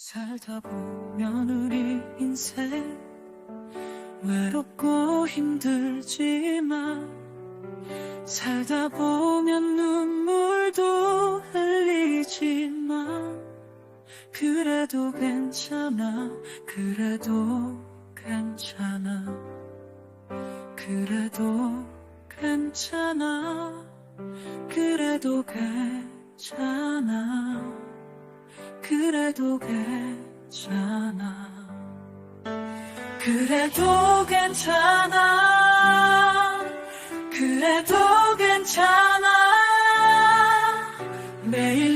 살다 보면 우리 인생 외롭고 힘들지만 살다 보면 눈물도 흘리지만 그래도 괜찮아 그래도 괜찮아 그래도 괜찮아 그래도 괜찮아 그래도 괜찮아. 그래도 괜찮아. 그래도 괜찮아. 매일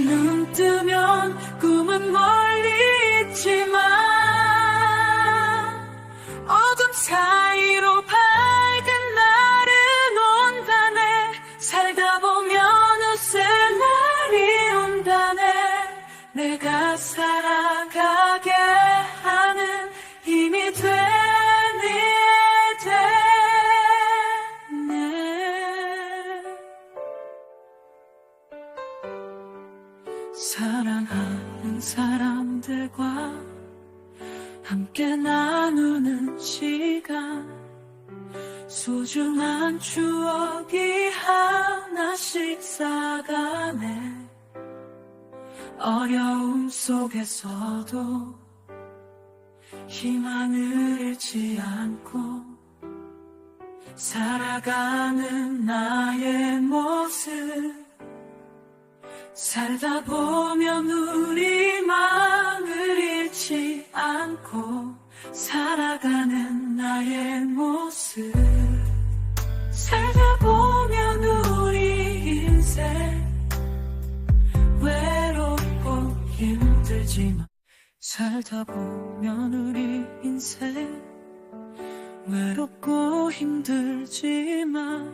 내가 살아가게 하는 힘이 되네 되네. 사랑하는 사람들과 함께 나누는 시간 소중한 추억이 하나씩 쌓아가네 어려움 속에서도 희망을 잃지 않고 살아가는 나의 모습. 살다 보면 우리 마음을 잃지 않고 살아 힘들지만 살다 보면 우리 인생 외롭고 힘들지만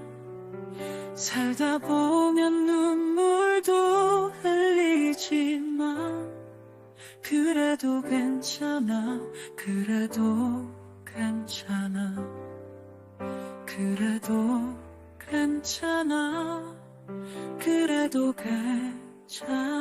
살다 보면 눈물도 흘리지만 그래도 괜찮아 그래도 괜찮아 그래도 괜찮아 그래도 괜찮아